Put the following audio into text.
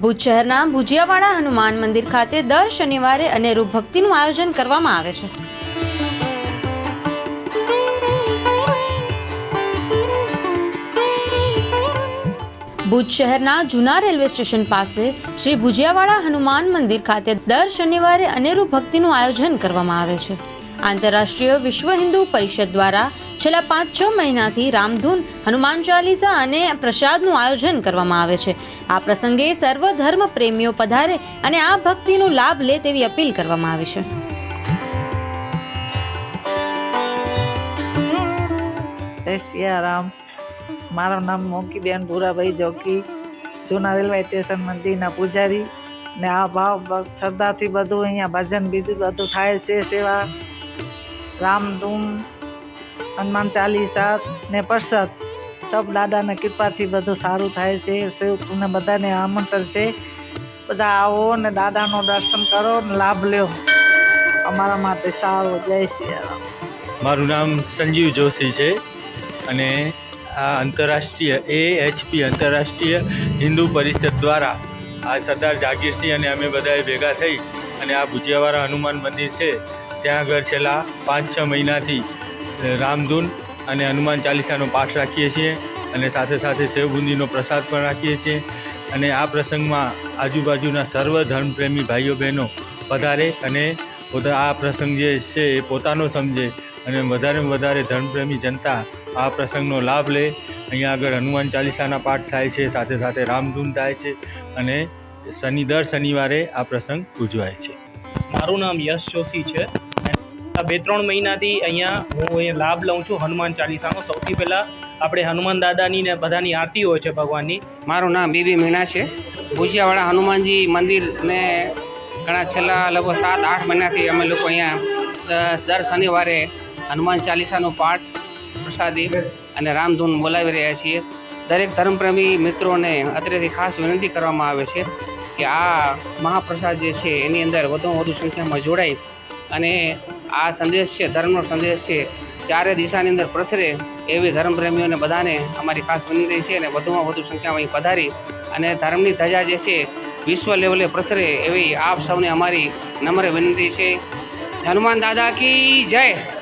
ભુજ શહેરના ભુજિયાવાડા હનુમાન મંદિર ખાતે દર શનિવારે અનેરું ભક્તિનું આયોજન કરવામાં આવે છે. ભુજ શહેરના જૂના રેલવે સ્ટેશન પાસે શ્રી ભુજિયાવાડા હનુમાન મંદિર ખાતે દર શનિવારે અનેરું ભક્તિનું આયોજન કરવામાં આવે છે. આંતરરાષ્ટ્રીય વિશ્વ હિન્દુ પરિષદ દ્વારા છેલ્લા પાંચ છ મહિનાથી રામધૂન, હનુમાન ચાલીસા અને પ્રસાદનું આયોજન કરવામાં આવે છે. આ પ્રસંગે સર્વ ધર્મ પ્રેમીઓ પધારે અને આ ભક્તિનો લાભ લે તેવી અપીલ કરવામાં આવી છે. મારું નામ મોકીબેન ભૂરાભાઈ જોકી, જૂના રેલવે સ્ટેશન મંદિરના પૂજારી. ને આ ભાવ શ્રદ્ધાથી બધું અહીંયા ભજન બીજું બધું થાય છે સેવા. રામધૂન હનુમાન ચાલીસા ને પરસદ. સબ દાદાના કૃપાથી બધું સારું થાય છે. શિવને બધાને આમંત્રણ છે. બધા આવો ને દાદાનો દર્શન કરો ને લાભ લ્યો. અમારા માટે સારું. જય સિયારામ મારું નામ સંજીવ જોશી છે અને આ આંતરરાષ્ટ્રીય એ એચપી આંતરરાષ્ટ્રીય હિન્દુ પરિષદ દ્વારા આ સરદાર જાગીરસિંહ અને અમે બધાએ ભેગા થઈ અને આ ભુજિયાવાળા હનુમાન મંદિર છે ત્યાં આગળ છેલ્લા પાંચ, છ મહિનાથી રામધૂન અને હનુમાન ચાલીસાનો પાઠ રાખીએ છીએ અને સાથે સાથે સેવબુંદીનો પ્રસાદ પણ રાખીએ છીએ. અને આ પ્રસંગમાં આજુબાજુના સર્વ ધર્મપ્રેમી ભાઈઓ, બહેનો પધારે અને પોતા, આ પ્રસંગ જે છે એ પોતાનો સમજે અને વધારેમાં વધારે ધર્મપ્રેમી જનતા આ પ્રસંગનો લાભ લે. અહીંયા આગળ હનુમાન ચાલીસાના પાઠ થાય છે, સાથે સાથે રામધૂન થાય છે અને શનિ, દર શનિવારે આ પ્રસંગ ઉજવાય છે. મારું નામ યશ જોશી છે. બે ત્રણ મહિનાથી અહીંયા હું અહીંયા લાભ લઉં છું હનુમાન ચાલીસાનો. સૌથી પહેલાં આપણે હનુમાન દાદાની ને બધાની આરતી હોય છે ભગવાનની. મારું નામ બીબી મીણા છે. ભુજિયાવાળા હનુમાનજી મંદિરને ઘણા છેલ્લા લગભગ સાત, આઠ મહિનાથી અમે લોકો અહીંયા દર શનિવારે હનુમાન ચાલીસાનો પાઠ પ્રસાદી અને રામધૂન બોલાવી રહ્યા છીએ. દરેક ધર્મપ્રેમી મિત્રોને અત્રેથી ખાસ વિનંતી કરવામાં આવે છે કે આ મહાપ્રસાદ જે છે એની અંદર વધુમાં વધુ સંખ્યામાં જોડાય અને આ સંદેશ છે, ધર્મનો સંદેશ છે, ચારે દિશાની અંદર પ્રસરે એવી ધર્મપ્રેમીઓને બધાને અમારી ખાસ વિનંતી છે અને વધુમાં વધુ સંખ્યામાં અહીં પધારી અને ધર્મની ધજા જે છે, વિશ્વ લેવલે પ્રસરે એવી આપ સૌને અમારી નમ્ર વિનંતી છે. હનુમાન દાદા કી જય!